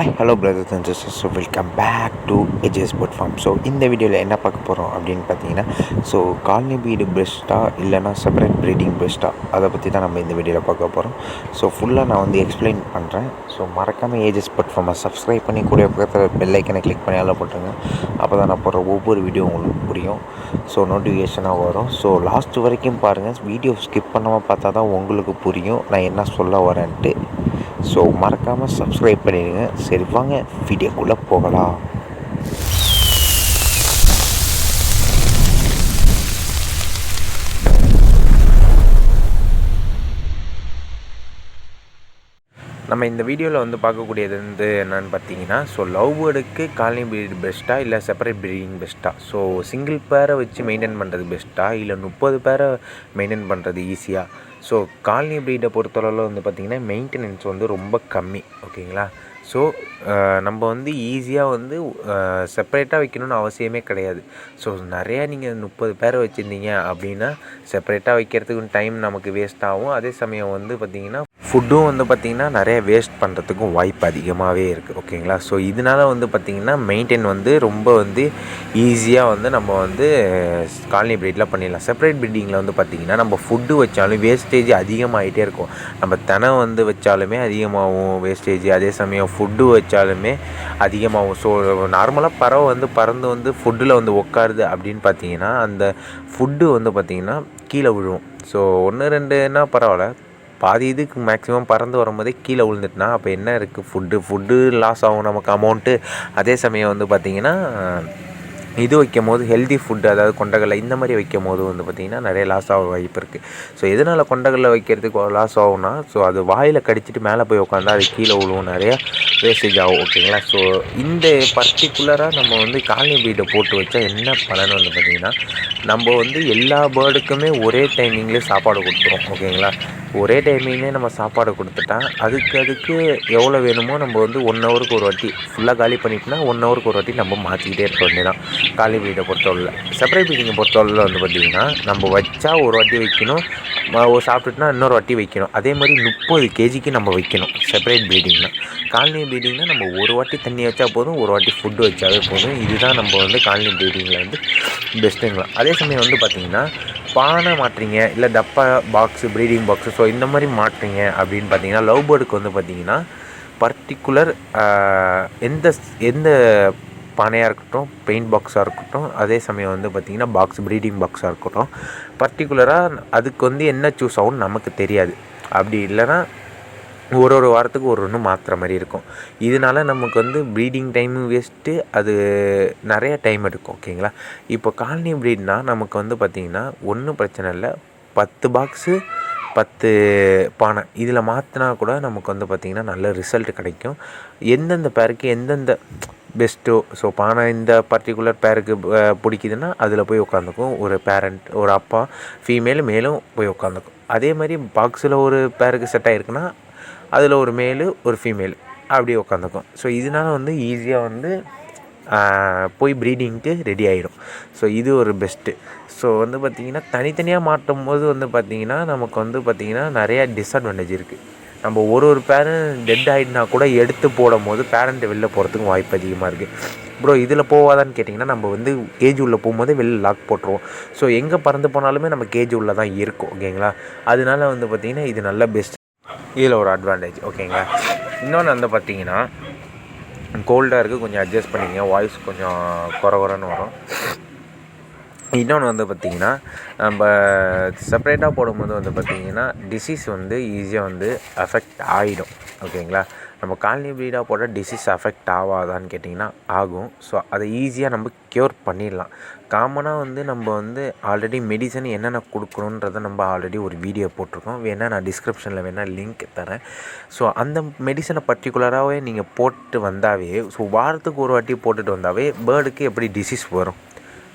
Hi hello brothers and sisters so welcome back to AGS bird farm so இந்த வீடியோவில் என்ன பார்க்க போகிறோம் அப்படின்னு பார்த்தீங்கன்னா ஸோ காலனி பீடு பெஸ்ட்டாக இல்லைனா செப்பரேட் ப்ரீடிங் பெஸ்ட்டாக அதை பற்றி தான் நம்ம இந்த வீடியோவில் பார்க்க போகிறோம் ஸோ ஃபுல்லாக நான் வந்து எக்ஸ்பிளைன் பண்ணுறேன் ஸோ மறக்காமல் ஏஜஸ் போட் ஃபார்மை சப்ஸ்கிரைப் பண்ணி கூட பக்கத்தில் பெல்லைக்கனை கிளிக் பண்ணி அதில் போட்டுருங்க. அப்போ தான் நான் போடுற ஒவ்வொரு வீடியோ உங்களுக்கு புரியும். ஸோ நோட்டிஃபிகேஷனாக வரும். ஸோ லாஸ்ட் வரைக்கும் பாருங்கள் வீடியோ ஸ்கிப் பண்ணாமல் பார்த்தா தான் உங்களுக்கு புரியும். நான் என்ன சொல்ல வரேன்ட்டு. ஸோ மறக்காமல் சப்ஸ்கிரைப் பண்ணிடுங்க. சரி வாங்க. வீடியோக்குள்ளே போகலாம். நம்ம இந்த வீடியோவில் வந்து பார்க்கக்கூடியது வந்து என்னென்னு பார்த்தீங்கன்னா ஸோ லவ் பேர்டுக்கு காலனி ப்ரீட் பெஸ்ட்டாக இல்லை செப்பரேட் ப்ரீடிங் பெஸ்ட்டாக ஸோ சிங்கிள் பேரை வச்சு மெயின்டைன் பண்ணுறது பெஸ்ட்டாக இல்லை முப்பது பேரை மெயின்டைன் பண்ணுறது ஈஸியாக ஸோ காலனி ப்ரீடை பொறுத்தளவில் வந்து பார்த்திங்கன்னா மெயின்டெனன்ஸ் வந்து ரொம்ப கம்மி. ஓகேங்களா? ஸோ நம்ம வந்து ஈஸியாக வந்து செப்பரேட்டாக வைக்கணும்னு அவசியமே கிடையாது. ஸோ நிறையா நீங்கள் முப்பது பேரை வச்சுருந்தீங்க அப்படின்னா செப்பரேட்டாக வைக்கிறதுக்கு டைம் நமக்கு வேஸ்ட் ஆகும். அதே சமயம் வந்து பார்த்திங்கன்னா ஃபுட்டும் வந்து பார்த்திங்கன்னா நிறைய வேஸ்ட் பண்ணுறதுக்கும் வாய்ப்பு அதிகமாகவே இருக்குது ஓகேங்களா ஸோ இதனால் வந்து பார்த்திங்கன்னா மெயின்டைன் வந்து ரொம்ப வந்து ஈஸியாக வந்து நம்ம வந்து காலனி ப்ரீடில் பண்ணிடலாம். செப்பரேட் ப்ரீடிங்கில் வந்து பார்த்திங்கன்னா நம்ம ஃபுட்டு வச்சாலும் வேஸ்டேஜ் அதிகமாகிட்டே இருக்கும். நம்ம தினம் வந்து வச்சாலுமே அதிகமாகும் வேஸ்டேஜ் அதே சமயம் ஃபுட்டு வச்சாலுமே அதிகமாகும். ஸோ நார்மலாக பறவை வந்து பறந்து வந்து ஃபுட்டில் வந்து உட்காருது அப்படின்னு பார்த்தீங்கன்னா அந்த ஃபுட்டு வந்து பார்த்திங்கன்னா கீழே விழுவும் ஸோ ஒன்று ரெண்டுன்னா பரவாயில்ல. பாதி இதுக்கு மேக்ஸிமம் பறந்து வரும்போதே கீழே விழுந்துட்டுனா அப்போ என்ன இருக்குது ஃபுட்டு ஃபுட்டு லாஸ் ஆகும் நமக்கு அமௌண்ட்டு அதே சமயம் வந்து பார்த்திங்கன்னா இது வைக்கும் போது ஹெல்தி ஃபுட்டு அதாவது கொண்டகடலை இந்த மாதிரி வைக்கும் போது வந்து பார்த்திங்கன்னா நிறைய லாஸ் ஆக வாய்ப்பு இருக்குது ஸோ எதனால் கொண்டகடலை வைக்கிறதுக்கு லாஸ் ஆகும்னா ஸோ அது வாயில் கடிச்சிட்டு மேலே போய் உட்காந்தா அது கீழே விழுவும் நிறையா. வேஸ்டேஜ் ஆகும் ஓகேங்களா? ஸோ இந்த பர்டிகுலராக நம்ம வந்து காலனி பீட்டை போட்டு வச்சா என்ன பலன் வந்து பார்த்திங்கன்னா நம்ம வந்து எல்லா பேர்டுக்குமே ஒரே டைமிங்லேயே சாப்பாடு கொடுத்துரும் ஓகேங்களா? ஒரே டைமிங்லேயே நம்ம சாப்பாடு கொடுத்துட்டா அதுக்கு அதுக்கு எவ்வளோ வேணுமோ நம்ம வந்து ஒன் ஹவருக்கு ஒரு வாட்டி ஃபுல்லாக காலி பண்ணிட்டோம்னா ஒன் ஹவருக்கு ஒரு வாட்டி நம்ம மாற்றிக்கிட்டே இருக்க வேண்டியதான் காலி பீட்டை பொறுத்தவரையில். செப்பரேட் பீட்டிங்கை பொறுத்தவரையில் வந்து பார்த்திங்கன்னா நம்ம வச்சா ஒரு வாட்டி வைக்கணும் சாப்பிட்டுட்டுனா இன்னொரு வாட்டி வைக்கணும். அதே மாதிரி முப்பது கேஜிக்கு நம்ம வைக்கணும் செப்பரேட் ப்ரீடிங்னால் காலனி ப்ரீடிங்னா நம்ம ஒரு வாட்டி தண்ணி வச்சா போதும் ஒரு வாட்டி ஃபுட்டு வச்சாவே போதும். இதுதான் நம்ம வந்து காலனி ப்ரீடிங்கில் வந்து பெஸ்ட்டுங்களா அதே சமயம் வந்து பார்த்திங்கன்னா பானை மாட்டுறீங்க இல்லை டப்பா பாக்ஸு ப்ரீடிங் பாக்ஸு ஸோ இந்த மாதிரி மாட்டுறீங்க அப்படின்னு பார்த்தீங்கன்னா லவ் பேர்டுக்கு வந்து பார்த்திங்கன்னா பர்டிகுலர் எந்த எந்த பானையாக இருக்கட்டும் பெயிண்ட் பாக்ஸாக இருக்கட்டும் அதே சமயம் வந்து பார்த்திங்கன்னா பாக்ஸ் ப்ரீடிங் பாக்ஸாக இருக்கட்டும் பர்டிகுலராக அதுக்கு வந்து என்ன சூஸ் ஆகும்னு நமக்கு தெரியாது. அப்படி இல்லைன்னா ஒரு ஒரு வாரத்துக்கு ஒரு ஒன்று மாற்றுற மாதிரி இருக்கும். இதனால நமக்கு வந்து ப்ரீடிங் டைமும் வேஸ்ட்டு அது நிறைய டைம் எடுக்கும் ஓகேங்களா இப்போ காலனி ப்ரீட்னா நமக்கு வந்து பார்த்திங்கன்னா ஒன்றும் பிரச்சனை இல்லை. பத்து பாக்ஸு பத்து பானை. இதில் மாற்றினா கூட நமக்கு வந்து பார்த்திங்கன்னா நல்ல ரிசல்ட் கிடைக்கும். எந்தெந்த பேருக்கு எந்தெந்த பெஸ்ட்டோ ஸோ பானை இந்த பர்டிகுலர் பேருக்கு பிடிக்குதுன்னா அதில் போய் உட்காந்துக்கும் ஒரு பேரண்ட் ஒரு அப்பா ஃபீமேல் மேலும் போய் உட்காந்துக்கும் அதே மாதிரி பாக்ஸில் ஒரு பேருக்கு செட் ஆகிருக்குன்னா அதில் ஒரு மேலு ஒரு ஃபீமேல் அப்படியே உட்காந்துக்கும் ஸோ இதனால் வந்து ஈஸியாக வந்து போய் ப்ரீடிங்க்கு ரெடி ஆகிடும் ஸோ இது ஒரு பெஸ்ட்டு ஸோ வந்து பார்த்திங்கன்னா தனித்தனியாக மாட்டும் போது வந்து பார்த்திங்கன்னா நமக்கு வந்து பார்த்திங்கன்னா நிறையா டிஸ்அட்வான்டேஜ் இருக்குது நம்ம ஒரு ஒரு பேரண்ட் டெட் ஆகிடுனா கூட எடுத்து போடும் போது பேரண்ட்டு வெளில போகிறதுக்கும் வாய்ப்பு அதிகமாக இருக்குது ப்ரோ இதில் போவாதான்னு கேட்டிங்கன்னா நம்ம வந்து கேஜ் உள்ளே போகும்போது வெளில லாக் போட்டுருவோம். ஸோ எங்கே பறந்து போனாலுமே நம்ம கேஜ் உள்ளே தான் இருக்கும் ஓகேங்களா அதனால வந்து பார்த்திங்கன்னா இது நல்ல பெஸ்ட் இதில் ஒரு அட்வான்டேஜ் ஓகேங்களா இன்னொன்று வந்து பார்த்தீங்கன்னா கோல்டாக இருக்குது கொஞ்சம் அட்ஜஸ்ட் பண்ணிக்கங்க. வாய்ஸ் கொஞ்சம் குற குறன்னு வரும். இன்னொன்று வந்து பார்த்திங்கன்னா நம்ம செப்ரேட்டாக போடும்போது வந்து பார்த்திங்கன்னா டிசீஸ் வந்து ஈஸியாக வந்து அஃபெக்ட் ஆகிடும் ஓகேங்களா நம்ம காலனி ப்ரீடாக போட்டால் டிசீஸ் அஃபெக்ட் ஆகாதான்னு கேட்டிங்கன்னா ஆகும். ஸோ அதை ஈஸியாக நம்ம க்யூர் பண்ணிடலாம். காமனாக வந்து நம்ம வந்து ஆல்ரெடி மெடிசன் என்னென்ன கொடுக்கணுன்றதை நம்ம ஆல்ரெடி ஒரு வீடியோ போட்டிருக்கோம். வேணால் நான் டிஸ்கிரிப்ஷனில் வேணால் லிங்க் தரேன். ஸோ அந்த மெடிசனை பர்டிகுலராகவே நீங்கள் போட்டு வந்தாவே ஸோ வாரத்துக்கு ஒரு வாட்டி போட்டுட்டு வந்தாவே பேர்டுக்கு எப்படி டிசீஸ் வரும்?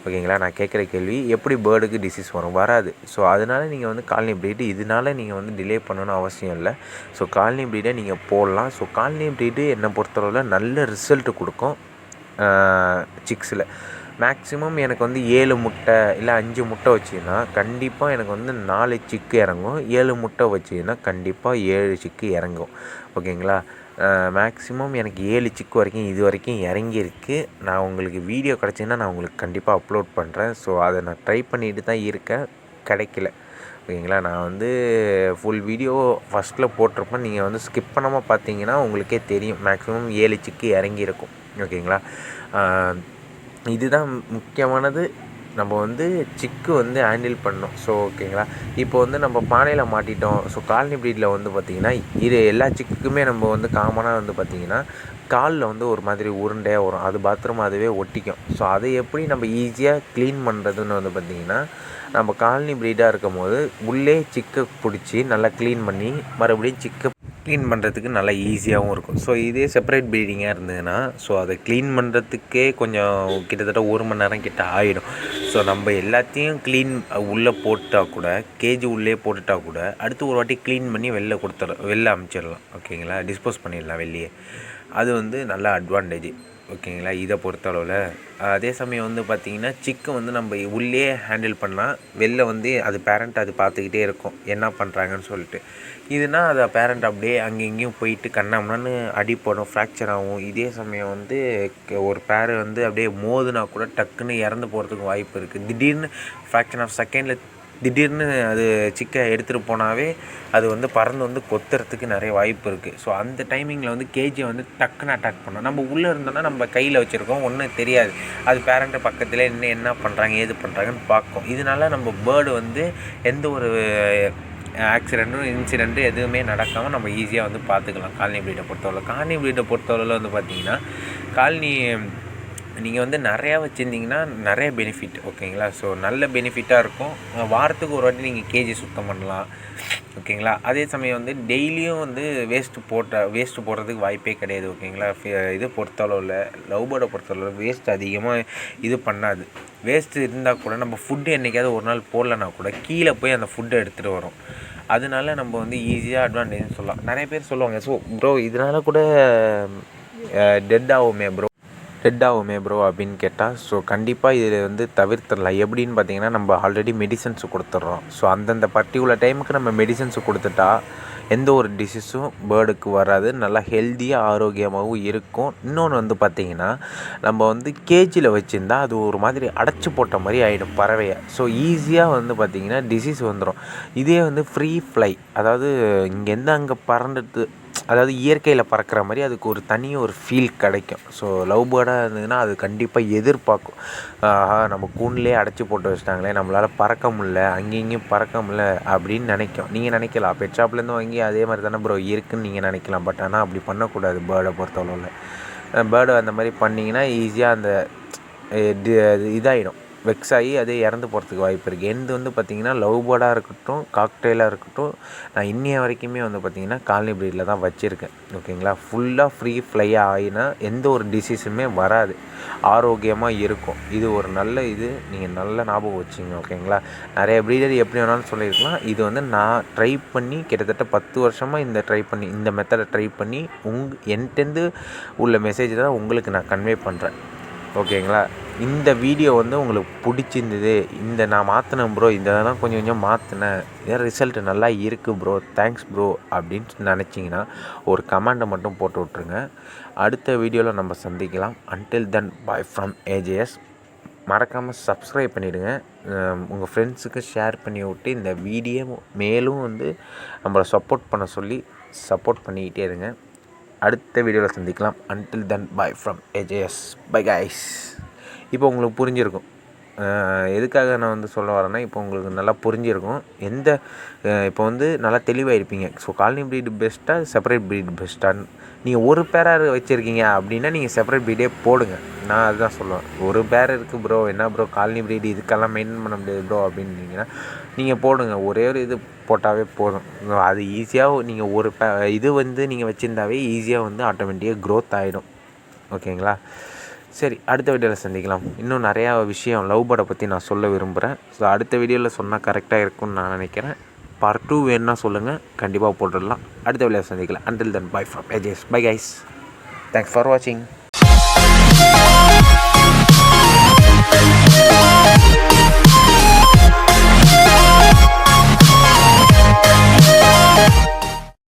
ஓகேங்களா? நான் கேட்குற கேள்வி எப்படி பேர்டுக்கு டிசீஸ் வரும்? வராது. ஸோ அதனால் நீங்கள் வந்து காலனி ப்ரீடு இதனால நீங்கள் வந்து டிலே பண்ணணும்னு அவசியம் இல்லை. ஸோ காலனி ப்ரீடை நீங்கள் போடலாம். ஸோ காலனி ப்ரீடு என்னை பொறுத்தளவில் நல்ல ரிசல்ட் கொடுக்கும் சிக்ஸில் மேக்ஸிமம் எனக்கு வந்து ஏழு முட்டை இல்லை அஞ்சு முட்டை வச்சுன்னா கண்டிப்பாக எனக்கு வந்து நாலு சிக்கு இறங்கும். ஏழு முட்டை வச்சுன்னா கண்டிப்பாக ஏழு சிக்கு இறங்கும். ஓகேங்களா? மேக்ஸிமம் எனக்கு ஏழு சிக்கு வரைக்கும் இது வரைக்கும் இறங்கியிருக்கு. நான் உங்களுக்கு வீடியோ கிடச்சின்னா நான் உங்களுக்கு கண்டிப்பாக அப்லோட் பண்ணுறேன் ஸோ அதை நான் ட்ரை பண்ணிட்டு தான் இருக்கேன். கிடைக்கல. ஓகேங்களா? நான் வந்து ஃபுல் வீடியோ ஃபஸ்ட்டில் போட்டிருப்பேன். நீங்கள் வந்து ஸ்கிப் பண்ணாமல் பார்த்தீங்கன்னா உங்களுக்கே தெரியும். மேக்ஸிமம் ஏழு சிக்கு இறங்கியிருக்கும். ஓகேங்களா? இதுதான் முக்கியமானது. நம்ம வந்து சிக்கு வந்து ஹேண்டில் பண்ணணும். ஸோ ஓகேங்களா இப்போ வந்து நம்ம பானையில் மாட்டிட்டோம். ஸோ காலனி ப்ரீடில் வந்து பார்த்திங்கன்னா இது எல்லா சிக்குக்குமே நம்ம வந்து காமனாக வந்து பார்த்திங்கன்னா காலில் வந்து ஒரு மாதிரி உருண்டையாக வரும். அது பாத்ரூம் அதுவே ஒட்டிக்கும். ஸோ அதை எப்படி நம்ம ஈஸியாக க்ளீன் பண்ணுறதுன்னு வந்து பார்த்திங்கன்னா நம்ம காலனி ப்ரீடாக இருக்கும் போது உள்ளே சிக்கை பிடிச்சி நல்லா க்ளீன் பண்ணி மறுபடியும் சிக்கை க்ளீன் பண்ணுறதுக்கு நல்லா ஈஸியாகவும் இருக்கும். ஸோ இதே செப்பரேட் ப்ரீடிங்காக இருந்ததுன்னா ஸோ அதை க்ளீன் பண்ணுறதுக்கே கொஞ்சம் கிட்டத்தட்ட ஒரு மணி நேரம் கிட்ட ஆகிடும் ஸோ நம்ம எல்லாத்தையும் க்ளீன் உள்ளே போட்டால் கூட கேஜி உள்ளே போட்டுட்டா கூட அடுத்து ஒரு வாட்டி க்ளீன் பண்ணி வெளில கொடுத்துட வெளில அமைச்சிடலாம். ஓகேங்களா டிஸ்போஸ் பண்ணிடலாம் வெளியே. அது வந்து நல்ல அட்வான்டேஜ் ஓகேங்களா? இதை பொறுத்தளவில். அதே சமயம் வந்து பார்த்திங்கன்னா சிக்கு வந்து நம்ம உள்ளே ஹேண்டில் பண்ணால் வெளில வந்து அது பேரண்ட் அது பார்த்துக்கிட்டே இருக்கும். என்ன பண்ணுறாங்கன்னு சொல்லிட்டு. இதுனா அதை பேரண்ட் அப்படியே அங்கே இங்கேயும் போயிட்டு கண்ணாமண்ணான்னு அடிப்படும். ஃப்ராக்சர் ஆகும். இதே சமயம் வந்து ஒரு பேர் வந்து அப்படியே மோதுனா கூட டக்குன்னு இறந்து போகிறதுக்கு வாய்ப்பு இருக்குது திடீர்னு ஃப்ராக்ஷன் ஆஃப் செகண்டில் திடீர்னு அது சிக்கை எடுத்துகிட்டு போனாவே அது வந்து பறந்து வந்து கொத்துறதுக்கு நிறைய வாய்ப்பு இருக்குது ஸோ அந்த டைமிங்கில் வந்து கேஜியை வந்து டக்குன்னு அட்டாக் பண்ணோம் நம்ம உள்ளே இருந்தோம்னா நம்ம கையில் வச்சுருக்கோம் ஒன்றும் தெரியாது. அது பேரண்ட்டு பக்கத்தில் என்ன என்ன பண்ணுறாங்க ஏது பண்ணுறாங்கன்னு பார்க்கும். இதனால நம்ம பேர்டு வந்து எந்த ஒரு ஆக்சிடெண்ட்டும் இன்சிடெண்ட்டும் எதுவுமே நடக்காமல் நம்ம ஈஸியாக வந்து பார்த்துக்கலாம். காலனி ப்ரீடை பொறுத்தவரை. காலனி ப்ரீடை பொறுத்தவரையில் வந்து பார்த்திங்கன்னா காலனி நீங்கள் வந்து நிறையா வச்சுருந்தீங்கன்னா நிறைய பெனிஃபிட் ஓகேங்களா ஸோ நல்ல பெனிஃபிட்டாக இருக்கும். வாரத்துக்கு ஒரு வாட்டி நீங்கள் கேஜி சுத்தம் பண்ணலாம். ஓகேங்களா அதே சமயம் வந்து டெய்லியும் வந்து வேஸ்ட்டு போட்ட வேஸ்ட்டு போடுறதுக்கு வாய்ப்பே கிடையாது ஓகேங்களா இது பொறுத்தளவு இல்லை. லவ் பேர்டை பொறுத்தளவு வேஸ்ட் அதிகமாக இது பண்ணாது. வேஸ்ட்டு இருந்தால் கூட நம்ம ஃபுட்டு என்றைக்காவது ஒரு நாள் போடலனா கூட கீழே போய் அந்த ஃபுட்டை எடுத்துகிட்டு வரும். அதனால நம்ம வந்து ஈஸியாக அட்வான்டேஜ்னு சொல்லலாம். நிறைய பேர் சொல்லுவாங்க ஸோ ப்ரோ இதனால கூட டெட் ஆகுமே ப்ரோ ஸ்ப்ரெட் ஆகுமே ப்ரோ அப்படின்னு கேட்டால் ஸோ கண்டிப்பாக இதில் வந்து தவிர்த்திடலாம். எப்படின்னு பார்த்தீங்கன்னா நம்ம ஆல்ரெடி மெடிசன்ஸ் கொடுத்துட்றோம். ஸோ அந்தந்த பர்டிகுலர் டைமுக்கு நம்ம மெடிசன்ஸ் கொடுத்துட்டா எந்த ஒரு டிசீஸும் பேர்டுக்கு வராது. நல்லா ஹெல்த்தியாக ஆரோக்கியமாகவும் இருக்கும். இன்னொன்று வந்து பார்த்திங்கன்னா நம்ம வந்து கேஜியில் வச்சுருந்தா அது ஒரு மாதிரி அடைச்சி போட்ட மாதிரி ஆகிடும் பறவையை. ஸோ ஈஸியாக வந்து பார்த்திங்கன்னா டிசீஸ் வந்துடும் இதே வந்து ஃப்ரீ ஃப்ளை அதாவது இங்கேருந்து அங்கே பறந்துட்டு அதாவது இயற்கையில் பறக்கிற மாதிரி அதுக்கு ஒரு தனி ஒரு ஃபீல் கிடைக்கும். ஸோ லவ் பேர்டாக இருந்ததுன்னா அது கண்டிப்பாக எதிர்பார்க்கும். ஆஹா நம்ம கூண்டுலேயே அடைச்சி போட்டு வச்சிட்டாங்களே நம்மளால் பறக்க முடில அங்கேயும் இங்கேயும் பறக்க முடில அப்படின்னு நினைக்கும். நீங்கள் நினைக்கலாம் பெட் ஷாப்லேருந்து வாங்கி அதே மாதிரி தானே ப்ரோ இருக்குன்னு நீங்கள் நினைக்கலாம். பட் ஆனால் அப்படி பண்ணக்கூடாது பேர்டை பொறுத்தளவில். பேர்டு அந்த மாதிரி பண்ணிங்கன்னா ஈஸியாக அந்த இதாகிடும் வெக்ஸ் ஆகி அதே இறந்து போகிறதுக்கு வாய்ப்பு இருக்குது எந்த வந்து பார்த்திங்கன்னா லவ் பேர்டாக இருக்கட்டும் காக்டெயிலாக இருக்கட்டும் நான் இன்னைய வரைக்குமே வந்து பார்த்திங்கன்னா காலனி ப்ரீடில் தான் வச்சுருக்கேன். ஓகேங்களா? ஃபுல்லாக ஃப்ரீ ஃப்ளை ஆகினா எந்த ஒரு டிசீஸுமே வராது. ஆரோக்கியமாக இருக்கும். இது ஒரு நல்ல இது. நீங்கள் நல்ல ஞாபகம் வச்சுங்க ஓகேங்களா? நிறைய ப்ரீடர் எப்படி வேணாலும் சொல்லியிருக்கலாம். இது வந்து நான் ட்ரை பண்ணி கிட்டத்தட்ட பத்து வருஷமாக இந்த ட்ரை பண்ணி இந்த மெத்தடை ட்ரை பண்ணி உங் என்கிட்டேருந்து உள்ள மெசேஜ் தான் உங்களுக்கு நான் கன்வே பண்ணுறேன் ஓகேங்களா? இந்த வீடியோ வந்து உங்களுக்கு பிடிச்சிருந்தது இந்த நான் மாற்றினேன் ப்ரோ இந்த இதெல்லாம் கொஞ்சம் கொஞ்சம் மாற்றினேன் இதே ரிசல்ட் நல்லா இருக்குது ப்ரோ தேங்க்ஸ் ப்ரோ அப்படின்னு நினச்சிங்கன்னா ஒரு கமெண்ட்டை மட்டும் போட்டு விட்ருங்க அடுத்த வீடியோவில் நம்ம சந்திக்கலாம். Until then bye from AJS மறக்காமல் சப்ஸ்கிரைப் பண்ணிவிடுங்க உங்கள் ஃப்ரெண்ட்ஸுக்கு ஷேர் பண்ணி விட்டு இந்த வீடியோ மேலும் வந்து நம்மளை சப்போர்ட் பண்ண சொல்லி சப்போர்ட் பண்ணிக்கிட்டே இருங்க. அடுத்த வீடியோவில் சந்திக்கலாம். Until then bye from AJS bye guys இப்போ உங்களுக்கு புரிஞ்சிருக்கும். எதுக்காக நான் வந்து சொல்ல வரேன்னா இப்போ உங்களுக்கு நல்லா புரிஞ்சிருக்கும். எந்த இப்போ வந்து நல்லா தெளிவாக இருப்பீங்க ஸோ காலனி ப்ரீடு பெஸ்ட்டாக செப்பரேட் ப்ரீட் பெஸ்ட்டான்னு நீங்கள் ஒரு பேராக வச்சுருக்கீங்க அப்படின்னா நீங்கள் செப்பரேட் ப்ரீடே போடுங்க. நான் அதுதான் சொல்லுவேன் ஒரு பேர் இருக்குது ப்ரோ என்ன ப்ரோ காலனி ப்ரீடு இதுக்கெல்லாம் மெயின்டைன் பண்ண முடியாது ப்ரோ அப்படின்னீங்கன்னா நீங்கள் போடுங்க. ஒரே ஒரு இது போட்டாவே போதும். அது ஈஸியாக நீங்கள் ஒரு பே இது வந்து நீங்கள் வச்சுருந்தாவே ஈஸியாக வந்து ஆட்டோமேட்டிக்காக க்ரோத் ஆகிடும் ஓகேங்களா? சரி அடுத்த வீடியோவில் சந்திக்கலாம். இன்னும் நிறையா விஷயம் லவ் படை பற்றி நான் சொல்ல விரும்புகிறேன் ஸோ அடுத்த வீடியோவில் சொன்னால் கரெக்டாக இருக்கும்னு நான் நினைக்கிறேன். பார்ட் டூ வேணும்னா சொல்லுங்கள் கண்டிப்பாக போட்டுடலாம். அடுத்த வீடியோவில் சந்திக்கலாம். Until then bye from AJS bye guys thanks for வாட்சிங்